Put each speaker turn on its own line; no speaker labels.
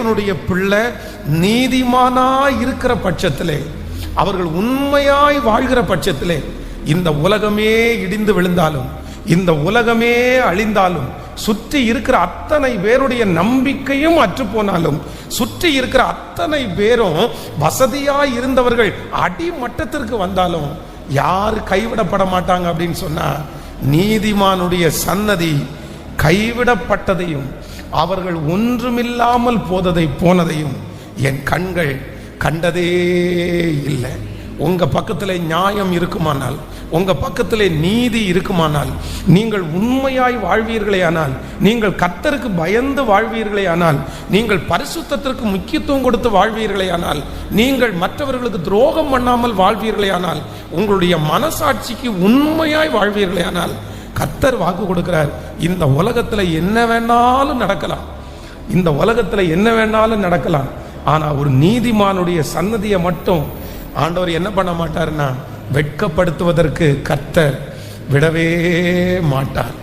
தேவனுடைய பிள்ளை நீதிமானா இருக்கிற பட்சத்திலே அவர்கள் உண்மையாய் வாழ்கிற பட்சத்திலே இந்த உலகமே இடிந்து விழுந்தாலும் இந்த உலகமே அழிந்தாலும் சுற்றி இருக்கிற அத்தனை பேருடைய நம்பிக்கையும் அற்று போனாலும் சுற்றி இருக்கிற அத்தனை பேரும் வசதியாய் இருந்தவர்கள் அடிமட்டத்திற்கு வந்தாலும் யார் கைவிடப்பட மாட்டாங்க அப்படின்னு சொன்னா நீதிமானுடைய சன்னதி கைவிடப்பட்டதையும் அவர்கள் ஒன்றுமில்லாமல் போததை போனதையும் என் கண்கள் கண்டதே இல்லை. உங்க பக்கத்தில் நியாயம் இருக்குமானால் உங்க பக்கத்தில் நீதி இருக்குமானால் நீங்கள் உண்மையாய் வாழ்வீர்களே ஆனால் நீங்கள் கத்தருக்கு பயந்து வாழ்வீர்களே ஆனால் நீங்கள் பரிசுத்தத்திற்கு முக்கியத்துவம் கொடுத்து வாழ்வீர்களே ஆனால் நீங்கள் மற்றவர்களுக்கு துரோகம் பண்ணாமல் வாழ்வீர்களே ஆனால் உங்களுடைய மனசாட்சிக்கு உண்மையாய் வாழ்வீர்களே ஆனால் கர்த்தர் வாக்கு கொடுக்கிறார். இந்த உலகத்துல என்ன வேணாலும் நடக்கலாம். இந்த உலகத்துல என்ன வேணாலும் நடக்கலாம். ஆனால் ஒரு நீதிமானுடைய சன்னதியை மட்டும் ஆண்டவர் என்ன பண்ண மாட்டாருன்னா வெட்கப்படுத்துவதற்கு கர்த்தர் விடவே மாட்டார்.